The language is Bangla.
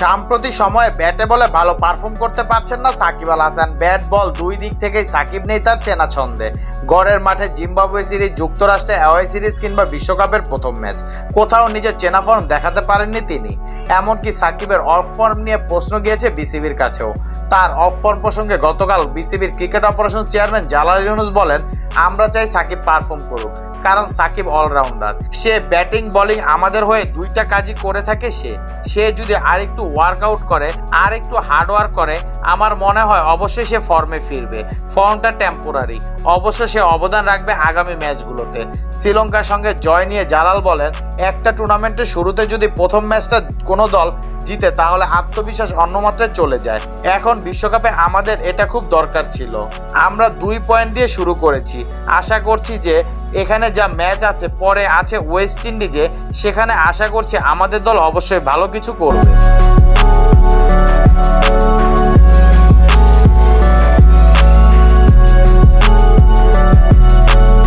সাম্প্রতিক সময়ে ব্যাটে বলে ভালো পারফর্ম করতে পারছেন না সাকিব আল হাসান। ব্যাট বল দুই দিক থেকেই সাকিব নেই তার চেনা ছন্দে। গড়ের মাঠে জিম্বাবুয়ে সিরিজ, যুক্তরাষ্ট্রে অ্যাওয়ে সিরিজ কিংবা বিশ্বকাপের প্রথম ম্যাচ। কোথাও নিজের চেনা ফর্ম দেখাতে পারেননি তিনি। এমনকি সাকিবের অফ ফর্ম নিয়ে প্রশ্ন গিয়েছে বিসিবির কাছেও। তার অফ ফর্ম প্রসঙ্গে গতকাল বিসিবির cricket operation chairman Jalal Yunus বলেন আমরা চাই সাকিব পারফর্ম করুক। কারণ সাকিব অলরাউন্ডার সে ব্যাটিং বলিং আমাদের হয়ে দুইটা কাজই করে থাকে সে। সে যদি আরেকটু ওয়ার্কআউট করে আর একটু হার্ড ওয়ার্ক করে, আমার মনে হয় অবশ্যই সে ফর্মে ফিরবে। ফর্মটা টেম্পোরারি অবশ্য সে অবদান রাখবে আগামী ম্যাচগুলোতে শ্রীলঙ্কার সঙ্গে জয় নিয়ে জালাল বলেন একটা টুর্নামেন্টের শুরুতে যদি প্রথম ম্যাচটা কোনো দল জিতে, তাহলে আত্মবিশ্বাস অন্যমাত্রায় চলে যায়। এখন বিশ্বকাপে আমাদের এটা খুব দরকার ছিল। আমরা দুই পয়েন্ট দিয়ে শুরু করেছি। আশা করছি যে এখানে যা ম্যাচ আছে, পরে আছে ওয়েস্ট ইন্ডিজে সেখানে আশা করছি আমাদের দল অবশ্যই ভালো কিছু করবে।